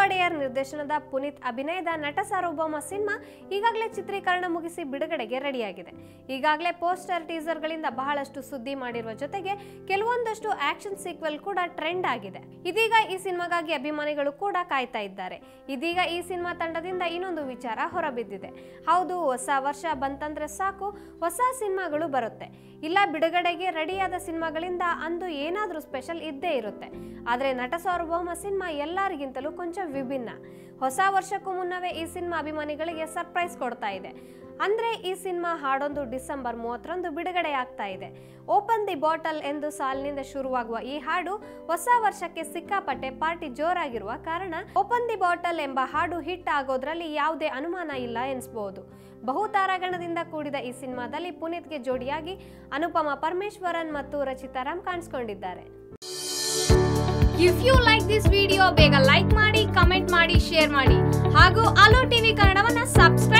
ನಿರ್ದೇಶನದ ಪುನೀತ್ ಅಭಿನಯದ ನಟ ಸಾರ್ವಭೌಮ ಸಿನಿಮಾ ಈಗಾಗಲೇ ಚಿತ್ರೀಕರಣ ಮುಗಿಸಿ ಬಿಡುಗಡೆಗೆ ರೆಡಿಯಾಗಿದೆ. ಈಗಾಗಲೇ ಪೋಸ್ಟರ್ ಟೀಸರ್ಗಳಿಂದ ಬಹಳಷ್ಟು ಸುದ್ದಿ ಮಾಡಿರುವ ಜೊತೆಗೆ ಕೆಲವೊಂದಷ್ಟು ಆಕ್ಷನ್ ಸೀಕ್ವೆಲ್ ಕೂಡ ಟ್ರೆಂಡ್ ಆಗಿದೆ. ಇದೀಗ ಈ ಸಿನಿಮಾಗಾಗಿ ಅಭಿಮಾನಿಗಳು ಕೂಡ ಕಾಯ್ತಾ ಇದ್ದಾರೆ. ಇದೀಗ ಈ ಸಿನಿಮಾ ತಂಡದಿಂದ ಇನ್ನೊಂದು ವಿಚಾರ ಹೊರಬಿದ್ದಿದೆ. ಹೌದು, ಹೊಸ ವರ್ಷ ಬಂತಂದ್ರೆ ಸಾಕು, ಹೊಸ ಸಿನಿಮಾಗಳು ಬರುತ್ತೆ. ಇಲ್ಲ, ಬಿಡುಗಡೆಗೆ ರೆಡಿಯಾದ ಸಿನಿಮಾಗಳಿಂದ ಅಂದು ಏನಾದರೂ ಸ್ಪೆಷಲ್ ಇದ್ದೇ ಇರುತ್ತೆ. ಆದರೆ ನಟ ಸಾರ್ವಭೌಮ ಸಿನಿಮಾ ಎಲ್ಲರಿಗಿಂತಲೂ ಕೊಂಚ ವಿಭಿನ್ನ. ಹೊಸ ವರ್ಷಕ್ಕೂ ಮುನ್ನವೇ ಈ ಸಿನಿಮಾ ಅಭಿಮಾನಿಗಳಿಗೆ ಸರ್ಪ್ರೈಸ್ ಕೊಡ್ತಾ ಇದೆ. ಅಂದ್ರೆ ಈ ಸಿನಿಮಾ ಹಾಡೊಂದು ಡಿಸೆಂಬರ್ ಮೂವತ್ತರಂದು ಬಿಡುಗಡೆ ಆಗ್ತಾ ಇದೆ. ಓಪನ್ ದಿ ಬಾಟಲ್ ಎಂದು ಸಾಲಿನಿಂದ ಶುರುವಾಗುವ ಈ ಹಾಡು ಹೊಸ ವರ್ಷಕ್ಕೆ ಸಿಕ್ಕಾಪಟ್ಟೆ ಪಾರ್ಟಿ ಜೋರಾಗಿರುವ ಕಾರಣ ಓಪನ್ ದಿ ಬಾಟಲ್ ಎಂಬ ಹಾಡು ಹಿಟ್ ಆಗೋದ್ರಲ್ಲಿ ಯಾವುದೇ ಅನುಮಾನ ಇಲ್ಲ ಎನಿಸಬಹುದು ಬಹುತಾರಾಗಣದಿಂದ ಕೂಡಿದ ಈ ಸಿನಿಮಾದಲ್ಲಿ ಪುನೀತ್ಗೆ ಜೋಡಿಯಾಗಿ ಅನುಪಮ ಪರಮೇಶ್ವರನ್ ಮತ್ತು ರಚಿತಾ ರಾಮ್ ಕಾಣಿಸ್ಕೊಂಡಿದ್ದಾರೆ. ಬೇಗ ಲೈಕ್ ಮಾಡಿ ಕಮೆಂಟ್ ಮಾಡಿ ಶೇರ್ ಮಾಡಿ. ಹಾಗೂ ಅಲೋ ಟಿವಿ ಕನ್ನಡವನ್ನ ಸಬ್ಸ್ಕ್ರೈಬ್